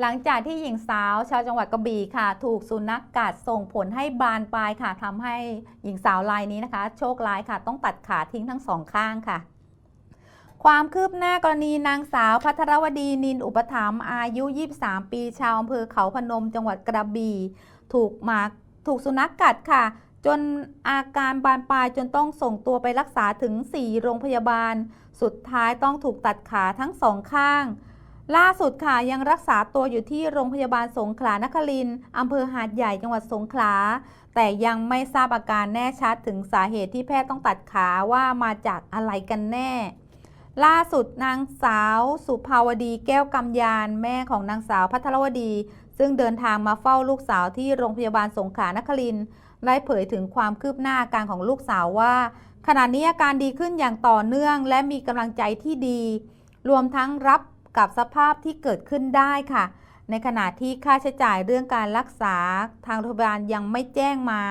หลังจากที่หญิงสาวชาวจังหวัดกระบี่ค่ะ ถูกสุนัขกัดส่งผลให้บานปลายค่ะทำให้หญิงสาวรายนี้นะคะ โชคร้ายค่ะ ต้องตัดขาทิ้งทั้งสองข้างค่ะ ความคืบหน้ากรณีนางสาวพัทรวดีนินอุปถัมภ์อายุ 23 ปีชาวอำเภอเขาพนม จังหวัดกระบี่ถูกหมาถูกสุนัขกัดค่ะ จนอาการบานปลายจนต้องส่งตัวไปรักษาถึง 4 โรงพยาบาล สุดท้ายต้องถูกตัดขาทั้งสองข้าง ล่าสุดค่ะยังรักษาตัวอยู่ที่โรงพยาบาลสงขลานครินทร์อำเภอหาดใหญ่จังหวัดสงขลา แต่ยังไม่ทราบอาการแน่ชัดถึงสาเหตุที่แพทย์ต้องตัดขาว่ามาจากอะไรกันแน่ ล่าสุดนางสาวสุภาวดีแก้วกำยานแม่ของนางสาวพัทรวดี ซึ่งเดินทางมาเฝ้าลูกสาวที่โรงพยาบาลสงขลานครินทร์ได้เผยถึงความคืบหน้าอาการของลูกสาวว่า ขณะนี้อาการดีขึ้นอย่างต่อเนื่อง และมีกำลังใจที่ดี รวมทั้งรับ กับสภาพที่เกิดขึ้นได้ค่ะ ในขณะที่ค่าใช้จ่ายเรื่องการรักษาทางโรงพยาบาลยังไม่แจ้งมา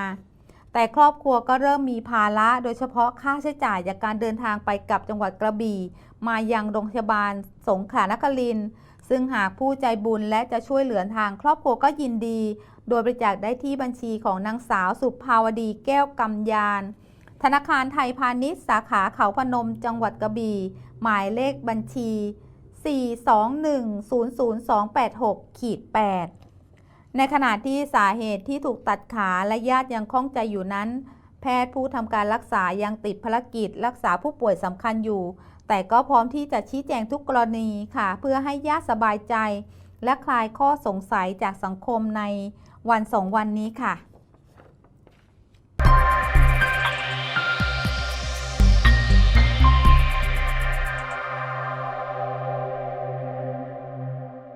แต่ครอบครัวก็เริ่มมีภาระโดยเฉพาะค่าใช้จ่ายจากการเดินทางไปกับจังหวัดกระบี่ มายังโรงพยาบาลสงขลานครินทร์ซึ่งหากผู้ใจบุญและจะช่วยเหลือทางครอบครัวก็ยินดี โดยบริจาคได้ที่บัญชีของนางสาวสุภาวดีแก้วกำยาน ธนาคารไทยพาณิชย์สาขาเขาพนมจังหวัดกระบี่ หมายเลขบัญชี 421-00286ขีด8ในขณะที่สาเหตุที่ถูกตัดขาและญาติยังคล่องใจอยู่นั้น แพทย์ผู้ทำการรักษายังติดภารกิจ รักษาผู้ป่วยสำคัญอยู่ แต่ก็พร้อมที่จะชี้แจงทุกกรณีค่ะ เพื่อให้ญาติสบายใจ และคลายข้อสงสัยจากสังคมในวันสองวันนี้ค่ะ